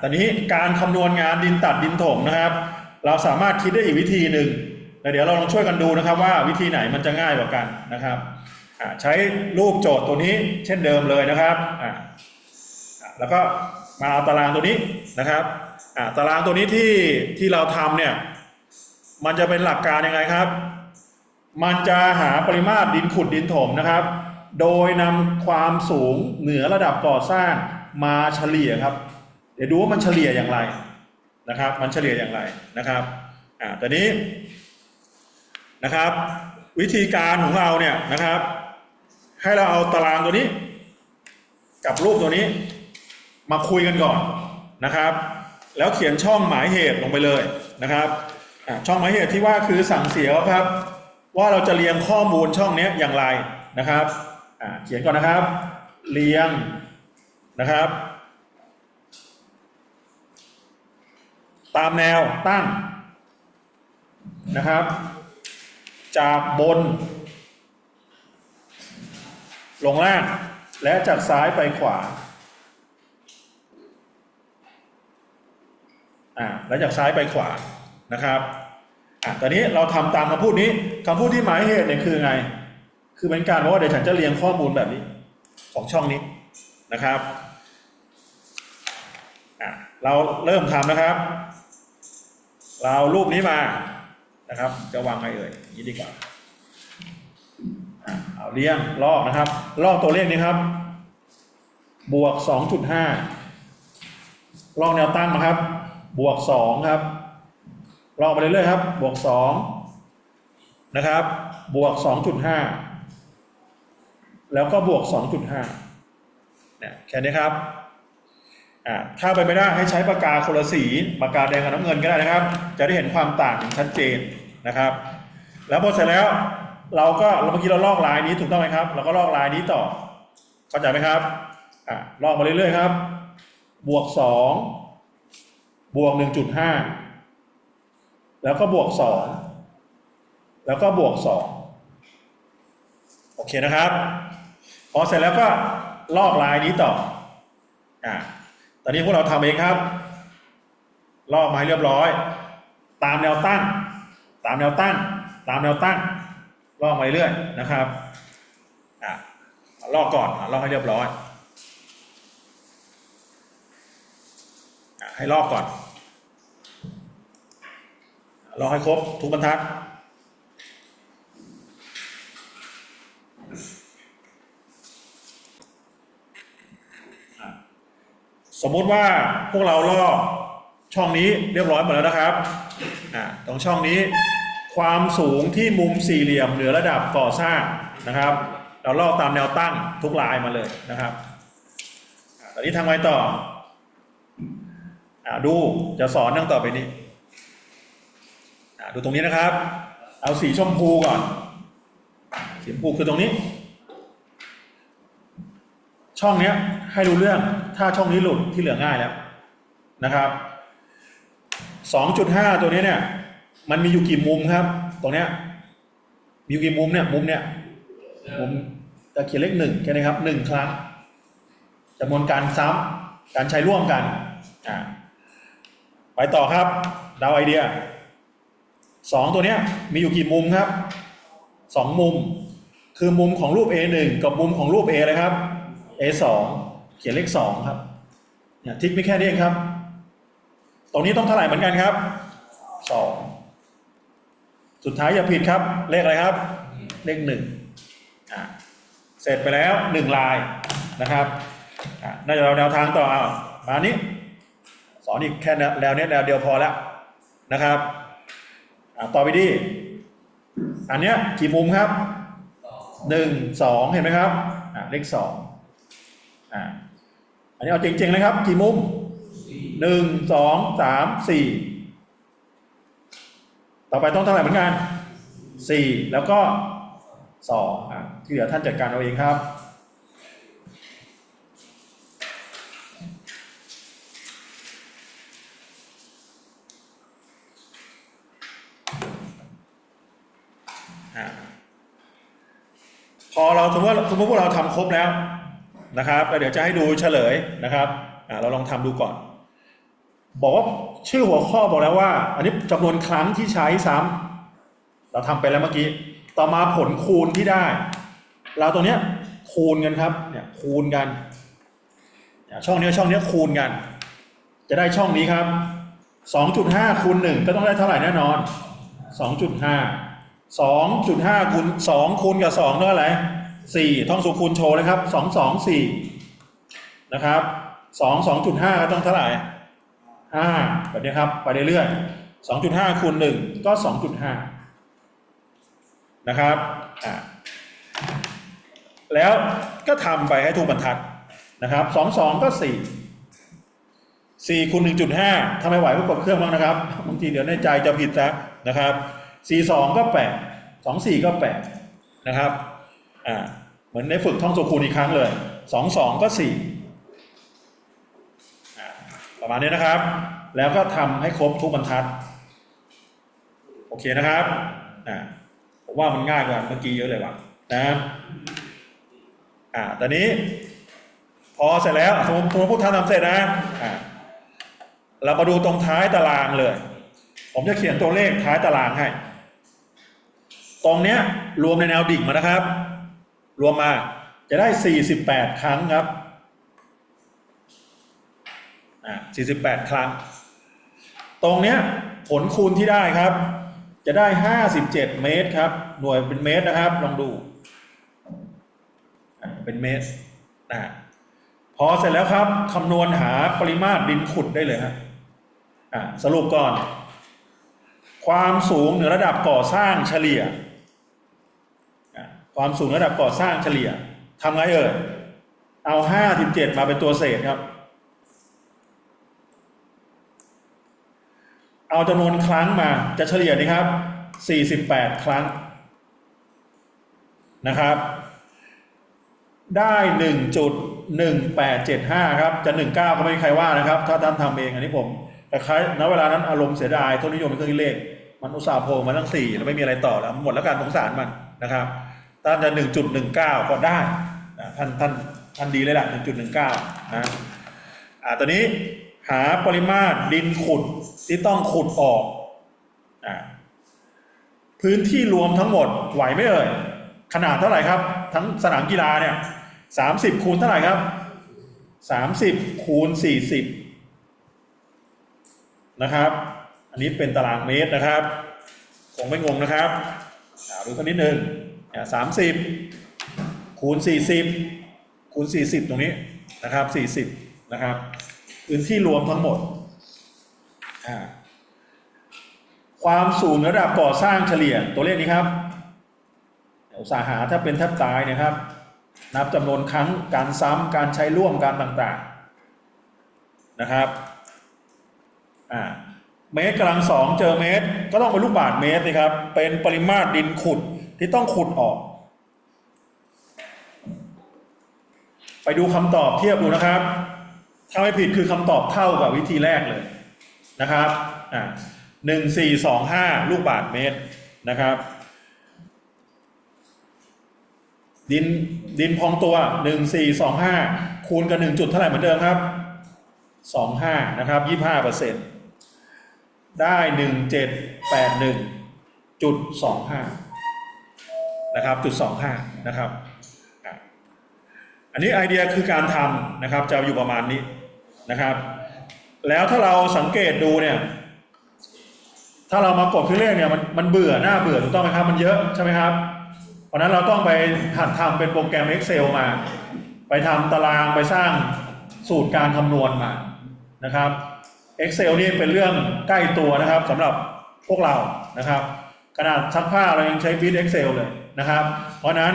ตอนนี้การคำนวณงานดินตัดดินถมนะครับ เราสามารถคิดได้อีกวิธีหนึ่งแล้วเดี๋ยวเราลองช่วยกันดูนะครับว่าวิธีไหนมันจะง่ายกว่ากันนะครับใช้รูปโจทย์ตัวนี้เช่นเดิมเลยนะครับแล้วก็มาเอาตารางตัวนี้นะครับตารางตัวนี้ที่ที่เราทำเนี่ยมันจะเป็นหลักการยังไงครับ มันจะหาปริมาตรดินขุดดินถมนะครับ โดยนำความสูงเหนือระดับก่อสร้างมาเฉลี่ยครับ เดี๋ยวดูว่ามันเฉลี่ยอย่างไรนะครับ มันเฉลี่ยอย่างไรนะครับอ่าตอนนี้นะครับ วิธีการของเราเนี่ยนะครับ ให้เราเอาตารางตัวนี้ กับรูปตัวนี้ มาคุยกันก่อนนะครับ แล้วเขียนช่องหมายเหตุลงไปเลยนะครับอ่าช่องหมายเหตุที่ว่าคือสั่งเสียครับ ว่าเราจะเรียงข้อมูลช่องนี้อย่างไรนะครับอ่าเขียนก่อนนะครับ เรียงนะครับ ตามแนวตั้งนะครับ จากบน ลงล่าง และจากซ้ายไปขวาอ่าแล้วจากซ้ายไปขวานะครับอะตอนนี้เราทำตามคำพูดนี้คำพูดที่หมายเหตุเนี่ยคือไง คือเป็นการว่าเดี๋ยวฉันจะเรียงข้อมูลแบบนี้ของช่องนี้นะครับอะเราเริ่มทำนะครับ เราเอารูปนี้มานะครับ จะวางไงเอ่ยนี้ดีกว่าเอาเรียงลอกนะครับ ลอกตัวเลขนี้ครับ บวก 2.5 ลอกแนวตั้งนะครับ บวก 2 ครับ ลอกไปเรื่อยๆครับ บวก 2 นะครับ บวก 2.5 แล้วก็บวก 2.5เนี่ยแค่นี้ครับ อ่าถ้าไปไม่ได้ให้ใช้ปากกาคนละสีปากกาแดงกับน้ำเงินก็ได้นะครับ จะได้เห็นความต่างอย่างชัดเจนนะครับ แล้วพอเสร็จแล้วเราก็เมื่อกี้เราลอกลายนี้ถูกต้องไหมครับ เราก็ลอกลายนี้ต่อเข้าใจไหมครับอ่าลอกมาเรื่อยๆครับ บวกสองบวกหนึ่งจุดห้าแล้วก็บวกสองแล้วก็บวกสองโอเคนะครับ พอเสร็จแล้วก็ลอกลายนี้ต่ออ่า ตอนนี้พวกเราทำเองครับลอกมาให้เรียบร้อย ตามแนวตั้ง ตามแนวตั้ง ตามแนวตั้งลอกมาเรื่อยนะครับอะลอกก่อนอะลอกให้เรียบร้อยให้ลอกก่อนลอกให้ครบทุกบรรทัด มมุติว่าพวกเราลอกช่องนี้เรียบร้อยหมดแล้วนะครับอ่าตรงช่องนี้ความสูงที่มุมสี่เหลี่ยมเหนือระดับก่อสร้างนะครับ เราลอกตามแนวตั้งทุกลายมาเลยนะครับตอนนี้ทำไงต่ออดูจะสอนนั่งต่อไปนี้ดูตรงนี้นะครับ เอาสีชมพูก่อน สีชมพูคือตรงนี้ ช่องเนี้ยให้รู้เรื่องถ้าช่องนี้หลุดที่เหลือง่ายแล้วนะครับ2.5 ตัวนี้เนี่ย มันมีอยู่กี่มุมครับ ตรงเนี้ยมีอยู่กี่มุมเนี่ยมุมเนี่ยมุมจะเขียนเลขหนึ่งแค่นี้ครับหนึ่งครั้งจำนวนการซ้ำการใช้ร่วมกันอ่าไปต่อครับดาวไอเดียสองตัวเนี้ยมีอยู่กี่มุมครับสองมุม คือมุมของรูป A1 กับมุมของรูป A เลยครับ A2 เขียนเลขสองครับเนี่ยทิกไม่แค่นี้เองครับ ตรงนี้ต้องเท่าไหร่เหมือนกันครับสองสุดท้ายอย่าผิดครับ เลขอะไรครับ เลขหนึ่งอ่าเสร็จไปแล้วหนึ่งลายนะครับอ่าน่าจะเราแนวทางต่อเอามานี้สอนอีกแค่แนวนวเนี้แนวเดียวพอแล้วนะครับอ่าต่อไปดีอันเนี้ยกี่มุมครับหนึ่งสองเห็นไหมครับอ่าเลขสอง อ่าอันนี้เอาจริงๆเลยครับ กี่มุมหนึ่งสองสามสี่ต่อไปต้องเท่าไหร่เหมือนกันสี่แล้วก็สองอ่าที่เหลือท่านจัดการเอาเองครับ พอเราสมมติว่าสมมติพวกเราทำครบแล้ว นะครับแล้วเดี๋ยวจะให้ดูเฉลยนะครับเราลองทำดูก่อน บอกว่าชื่อหัวข้อบอกแล้วว่า อันนี้จำนวนครั้งที่ใช้ซ้ำเราทำไปแล้วเมื่อกี้ ต่อมาผลคูณที่ได้ เราตรงเนี้ยคูณกันครับเนี่ยคูณกัน ช่องเนี้ยช่องเนี้ยคูณกัน จะได้ช่องนี้ครับ 2.5คูณ1ก็ต้องได้เท่าไหร่แน่นอน 2.5 2.5คูณ2คูณกับ2เท่าไหร่ 4ท่องสูคูณโชว์เลยครับ2 2 4นะครับ2 2.5ก็ต้องเท่าไหร่5แบบนี้ครับ ไปเรื่อยๆ2.5คูณ1ก็2.5นะครับอ่าแล้วก็ทำไปให้ทุกบรรทัดนะครับ2 2ก็4 4คูณ1.5ถ้าไม่ไหวก็กดเครื่องบ้างนะครับบางทีเดี๋ยวในใจจะผิดซะนะครับ4 2ก็8 2 4ก็8นะครับ อ่าเหมือนได้ฝึกท่องสูคูณอีกครั้งเลย2 2ก็4อ่ประมาณนี้นะครับ แล้วก็ทำให้ครบทุกบรรทัด โอเคนะครับผมว่ามันง่ายกว่าเมื่อกี้เยอะเลยว่ะนะอ่าตอนนี้ พอเสร็จแล้วสมมติพวกท่านทำเสร็จนะอ่าเรามาดูตรงท้ายตารางเลย ผมจะเขียนตัวเลขท้ายตารางให้ ตรงเนี้ยรวมในแนวดิ่งมานะครับ รวมมาจะได้ 48 ครั้งครับอ่า48 ครั้ง ตรงเนี้ยผลคูณที่ได้ครับ จะได้ 57 เมตรครับ หน่วยเป็นเมตรนะครับ ลองดูเป็นเมตรนะพอเสร็จแล้วครับคำนวณหาปริมาตรดินขุดได้เลยครับอ่าสรุปก่อน ความสูงเหนือระดับก่อสร้างเฉลี่ย ความสูงระดับก่อสร้างเฉลี่ยทำไงเอ่ยเอา57มาเป็นตัวเศษครับ เอาจำนวนครั้งมาจะเฉลี่ยนี่ครับ48ครั้งนะครับ ได้1.1875ครับ จะ19ก็ไม่มีใครว่านะครับ ถ้าท่านทำเองอันนี้ผม แต่คล้ายณเวลานั้นอารมณ์เสียดายทุนนิยมเป็นเครื่องเลข มันอุตส่าห์โผล่มาตั้ง4แล้วไม่มีอะไรต่อแล้วหมดแล้วการสงสารมันนะครับ ท่านจะ1.19ก็ได้นะท่านท่านท่านดีเลยล่ะ1.19นะอ่าตอนนี้หาปริมาตรดินขุดที่ต้องขุดออกอ่าพื้นที่รวมทั้งหมดไหวไหมเอ่ยขนาดเท่าไหร่ครับ ทั้งสนามกีฬาเนี่ยสามสิบคูณเท่าไหร่ครับสามสิบคูณสี่สิบนะครับ อันนี้เป็นตารางเมตรนะครับ คงไม่งงนะครับดูสักนิดนึง สามสิบคูณสี่สิบคูณสี่สิบตรงนี้นะครับสี่สิบนะครับพื้นที่รวมทั้งหมด ความสูงระดับก่อสร้างเฉลี่ยตัวเลขนี้ครับอุตสาหาถ้าเป็นแทบตายนะครับ นับจำนวนครั้งการซ้ำการใช้ร่วมการต่างๆนะครับเมตรกำลังสองเจอเมตร ก็ต้องเป็นลูกบาศก์เมตรนะครับ เป็นปริมาตรดินขุด ที่ต้องขุดออก ไปดูคำตอบเทียบดูนะครับ ถ้าไม่ผิดคือคำตอบเท่ากับวิธีแรกเลยนะครับอ่าหนึ่งสี่สองห้าลูกบาศก์เมตรนะครับ ดินดินพองตัวหนึ่งสี่สองห้าคูณกับหนึ่งจุดเท่าไหร่เหมือนเดิมครับสองห้านะครับยี่ห้าเปอร์เซ็นต์ได้หนึ่งเจ็ดแปดหนึ่งจุดสองห้า นะครับจุดสองห้านะครับ อันนี้ไอเดียคือการทำนะครับจะอยู่ประมาณนี้นะครับ แล้วถ้าเราสังเกตดูเนี่ย ถ้าเรามากดเครื่องเลขเนี่ยมันมันเบื่อหน้าเบื่อถูกต้องไหมครับมันเยอะใช่ไหมครับ เพราะฉะนั้นเราต้องไปหัดทำเป็นโปรแกรม Excel มา ไปทำตารางไปสร้างสูตรการคำนวณมานะครับ Excel นี่เป็นเรื่องใกล้ตัวนะครับสำหรับพวกเรานะครับ ขนาดซักผ้าเรายังใช้ฟีด Excel เลยนะครับ เพราะนั้น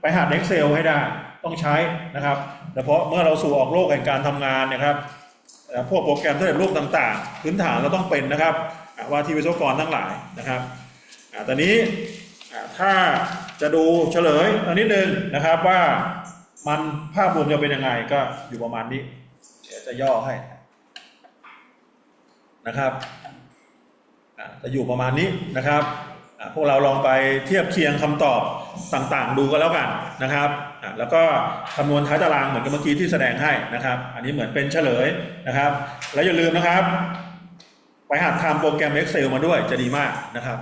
ไปหัด Excel ให้ได้ต้องใช้นะครับโดยเฉพาะเมื่อเราสู่ออกโลกแห่งการทำงานนะครับพวกโปรแกรมสำเร็จรูปต่างๆ พื้นฐานเราต้องเป็นนะครับว่าที่วิศวกรทั้งหลายนะครับอตอนนี้ถ้าจะดูเฉลยอันนิดนึงนะครับว่ามันภาพรวมจะเป็นยังไงก็อยู่ประมาณนี้เดี๋ยวจะย่อให้นะครับจะอยู่ประมาณนี้นะครับ พวกเราลองไปเทียบเคียงคำตอบต่างๆ ดูก็แล้วกันนะครับแล้วก็คำนวณท้ายตารางเหมือนกับเมื่อกี้ที่แสดงให้นะครับ อันนี้เหมือนเป็นเฉลยนะครับ แล้วอย่าลืมนะครับ ไปหัดทำโปรแกรม Excel มาด้วยจะดีมากนะครับ